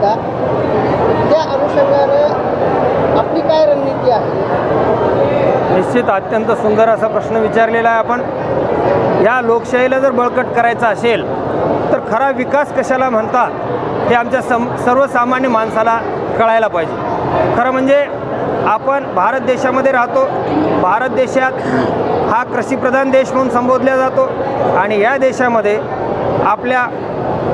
होता. त्या अनुषंगानं आपली काय रणनीती आहे? निश्चित अत्यंत सुंदर असा प्रश्न विचारलेला आहे आपण. या लोकशाहीला जर बळकट करायचा असेल तर खरा विकास कशाला म्हणतात? हे आमच्या सम सर्वसामान्य माणसाला कळायला पाहिजे. खरं म्हणजे आपण भारत देशामध्ये राहतो. भारत देशात हा कृषीप्रधान देश म्हणून संबोधला जातो. आणि या देशामध्ये आपल्या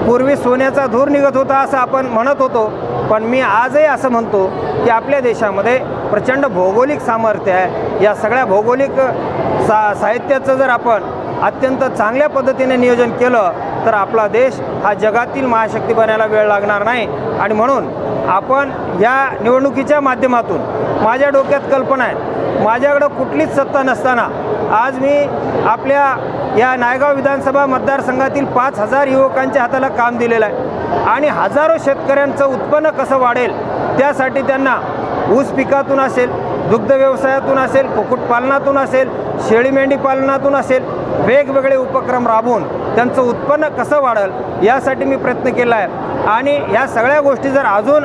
पूर्वी सोन्याचा धूर निघत होता असं आपण म्हणत होतो पण मी आजही असं म्हणतो की आपल्या देशामध्ये प्रचंड भौगोलिक सामर्थ्य आहे. या सगळ्या भौगोलिक सा साहित्याचं जर आपण अत्यंत चांगल्या पद्धतीने नियोजन केलं तर आपला देश हा जगातील महाशक्ती बनायला वेळ लागणार नाही. आणि म्हणून आपण या निवडणुकीच्या माध्यमातून माझ्या डोक्यात कल्पना आहे. माझ्याकडं कुठलीच सत्ता नसताना आज मी आपल्या या नायगाव विधानसभा मतदारसंघातील पाच हजार युवकांच्या हाताला काम दिलेलं आहे. आणि हजारो शेतकऱ्यांचं उत्पन्न कसं वाढेल त्यासाठी त्यांना ऊस पिकातून असेल दुग्ध व्यवसायातून असेल कुक्कुटपालनातून असेल शेळी मेंढी पालनातून असेल वेगवेगळे उपक्रम राबवून त्यांचं उत्पन्न कसं वाढेल यासाठी मी प्रयत्न केला आहे. आणि ह्या सगळ्या गोष्टी जर अजून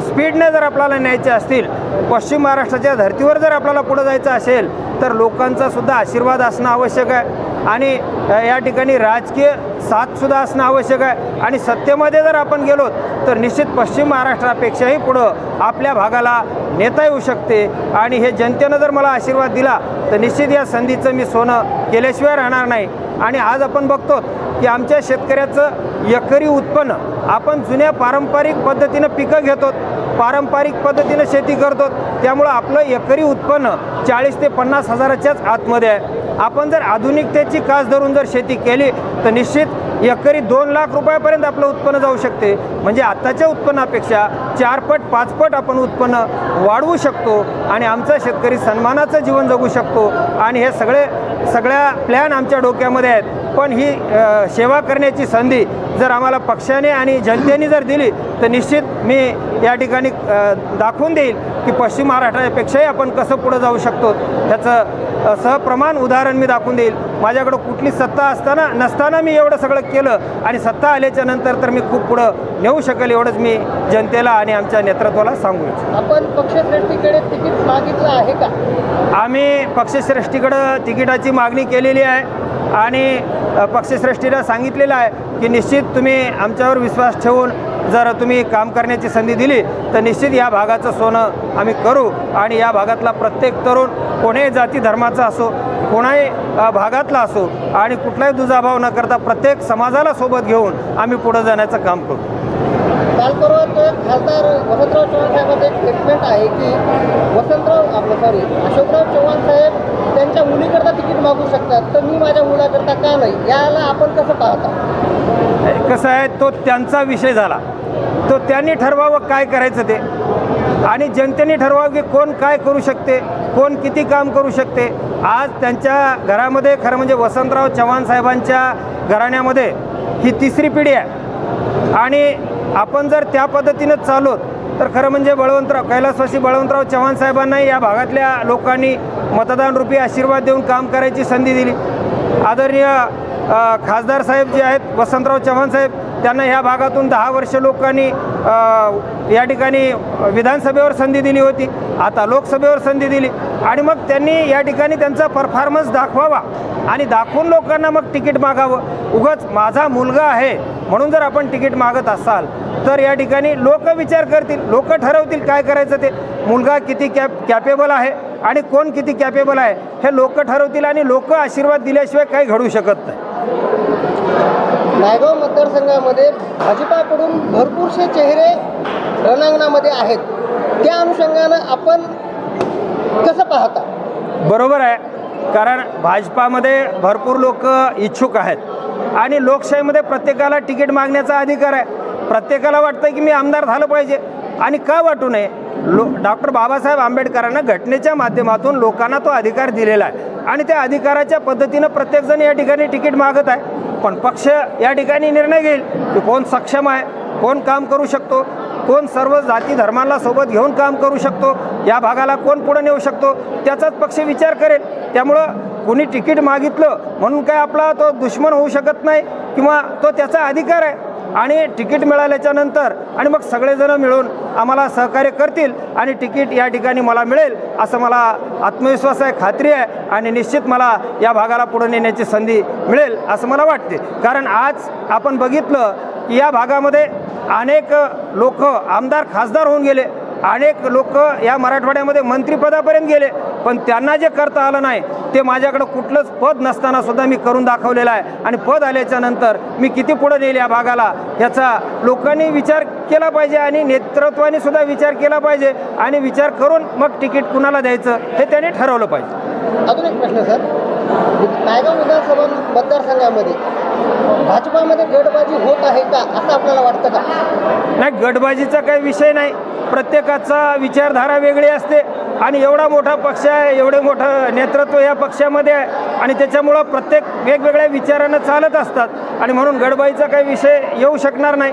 स्पीडने जर आपल्याला न्यायच्या असतील पश्चिम महाराष्ट्राच्या धर्तीवर जर आपल्याला पुढं जायचं असेल तर लोकांचा सुद्धा आशीर्वाद असणं आवश्यक आहे. आणि या ठिकाणी राजकीय साथसुद्धा असणं आवश्यक आहे. आणि सत्तेमध्ये जर आपण गेलो तर निश्चित पश्चिम महाराष्ट्रापेक्षाही पुढं आपल्या भागाला नेता येऊ शकते. आणि हे जनतेनं जर मला आशीर्वाद दिला तर निश्चित या संधीचं मी सोनं केल्याशिवाय राहणार नाही. आणि आज आपण बघतो की आमच्या शेतकऱ्याचं एकरी उत्पन्न आपण जुन्या पारंपरिक पद्धतीनं पिकं घेतो. पारंपरिक पद्धतीनं शेती करतो त्यामुळं आपलं एकरी उत्पन्न चाळीस ते पन्नास हजाराच्याच आतमध्ये आहे. आपण जर आधुनिकतेची कास धरून जर शेती केली तर निश्चित एकरी दोन लाख रुपयापर्यंत आपलं उत्पन्न जाऊ शकते. म्हणजे आत्ताच्या उत्पन्नापेक्षा चारपट पाचपट आपण उत्पन्न वाढवू शकतो आणि आमचा शेतकरी सन्मानाचं जीवन जगू शकतो. आणि हे सगळे सगळ्या प्लॅन आमच्या डोक्यामध्ये आहेत. पण ही सेवा करण्याची संधी जर आम्हाला पक्षाने आणि जनतेने जर दिली तर निश्चित मी या ठिकाणी दाखवून देईल की पश्चिम महाराष्ट्रापेक्षाही आपण कसं पुढं जाऊ शकतो. ह्याचं अ, सहप्रमाण उदाहरण मी दाखवून देईल. माझ्याकडं कुठली सत्ता असताना नसताना मी एवढं सगळं केलं आणि सत्ता आल्याच्यानंतर तर मी खूप पुढं नेऊ शकेल एवढंच मी जनतेला आणि आमच्या नेतृत्वाला सांगू इच्छितो. आपण पक्षश्रेष्ठीकडे तिकीट मागितलं आहे का? आम्ही पक्षश्रेष्ठीकडं तिकिटाची मागणी केलेली आहे आणि पक्षश्रेष्ठीला सांगितलेलं आहे की निश्चित तुम्ही आमच्यावर विश्वास ठेवून जर तुम्ही काम करण्याची संधी दिली तर निश्चित या भागाचं सोनं आम्ही करू. आणि या भागातला प्रत्येक तरुण कोणाही जाती धर्माचा असो कोणाही भागातला असो आणि कुठलाही दुजाभाव न करता प्रत्येक समाजाला सोबत घेऊन आम्ही पुढं जाण्याचं काम करू. काल परवा खासदार वसंतराव चव्हाण साहेबांचं एक स्टेटमेंट आहे की वसंतराव आपलं सॉरी अशोकराव चव्हाण साहेब त्यांच्या मुलीकरता तिकीट मागू शकतात तर मी माझ्या मुलाकरता का नाही? याला आपण कसं पाहता? कसं आहे तो त्यांचा विषय झाला. तो त्यांनी ठरवावं काय करायचं ते. आणि जनतेने ठरवावं की कोण काय करू शकते कोण किती काम करू शकते. आज त्यांच्या घरामध्ये खरं म्हणजे वसंतराव चव्हाण साहेबांच्या घराण्यामध्ये ही तिसरी पिढी आहे. आणि आपण जर त्या पद्धतीनं चालोत तर खरं म्हणजे बळवंतराव कैलासवासी बळवंतराव चव्हाण साहेबांनाही या भागातल्या लोकांनी मतदान रूपी आशीर्वाद देऊन काम करायची संधी दिली. आदरणीय खासदार साहेब जे आहेत वसंतराव चव्हाण साहेब त्यांना ह्या भागातून दहा वर्ष लोकांनी या ठिकाणी विधानसभेवर संधी दिली होती. आता लोकसभेवर संधी दिली. आणि मग त्यांनी या ठिकाणी त्यांचा परफॉर्मन्स दाखवावा. आणि दाखवून लोकांना मग तिकीट मागावं. उगाच माझा मुलगा आहे म्हणून जर आपण तिकीट मागत असाल तर या ठिकाणी लोक विचार करतील. लोक ठरवतील काय करायचं ते. मुलगा किती कॅप कॅपेबल आहे आणि कोण किती कॅपेबल आहे हे लोक ठरवतील आणि लोक आशीर्वाद दिल्याशिवाय काही घडू शकत नाही. नायगाव मतदारसंघामध्ये भाजपाकडून भरपूरसे चेहरे रणांगणामध्ये आहेत. त्या अनुषंगानं आपण कसं पाहता? बरोबर आहे. कारण भाजपामध्ये भरपूर लोक इच्छुक आहेत. आणि लोकशाहीमध्ये प्रत्येकाला तिकीट मागण्याचा अधिकार आहे. प्रत्येकाला वाटतं की मी आमदार झालं पाहिजे. आणि का वाटू नये? लो डॉक्टर बाबासाहेब आंबेडकरांना घटनेच्या माध्यमातून लोकांना तो अधिकार दिलेला आहे. आणि त्या अधिकाराच्या पद्धतीनं प्रत्येकजण या ठिकाणी तिकीट मागत आहे. पण पक्ष या ठिकाणी निर्णय घेईल की कोण सक्षम आहे कोण काम करू शकतो कोण सर्व जाती धर्मांना सोबत घेऊन काम करू शकतो या भागाला कोण पुढे नेऊ शकतो त्याचाच पक्ष विचार करेल. त्यामुळं कुणी तिकीट मागितलं म्हणून काय आपला तो दुश्मन होऊ शकत नाही किंवा तो त्याचा अधिकार आहे? आणि तिकीट मिळाल्याच्या नंतर आणि मग सगळेजण मिळून आम्हाला सहकार्य करतील आणि तिकीट या ठिकाणी मला मिळेल असं मला आत्मविश्वास आहे खात्री आहे आणि निश्चित मला या भागाला पुढे नेण्याची संधी मिळेल असं मला वाटते. कारण आज आपण बघितलं की या भागामध्ये अनेक लोक आमदार खासदार होऊन गेले. अनेक लोक या मराठवाड्यामध्ये मंत्रिपदापर्यंत गेले. पण त्यांना जे करता आलं नाही ते माझ्याकडं कुठलंच पद नसताना सुद्धा मी करून दाखवलेलं आहे. आणि पद आल्याच्यानंतर मी किती पुढे नेईल या भागाला याचा लोकांनी विचार केला पाहिजे आणि नेतृत्वाने सुद्धा विचार केला पाहिजे आणि विचार करून मग तिकीट कुणाला द्यायचं हे त्याने ठरवलं पाहिजे. अजून एक प्रश्न सर. नायगाव विधानसभा मतदारसंघामध्ये भाजपामध्ये गटबाजी होत आहे का असं आपल्याला वाटतं का? नाही गटबाजीचा काही विषय नाही. प्रत्येकाचा विचारधारा वेगळी असते आणि एवढा मोठा पक्ष आहे एवढे मोठं नेतृत्व या पक्षामध्ये आहे आणि त्याच्यामुळं प्रत्येक वेगवेगळ्या विचारानं चालत असतात आणि म्हणून गडबाईचा काही विषय येऊ शकणार नाही.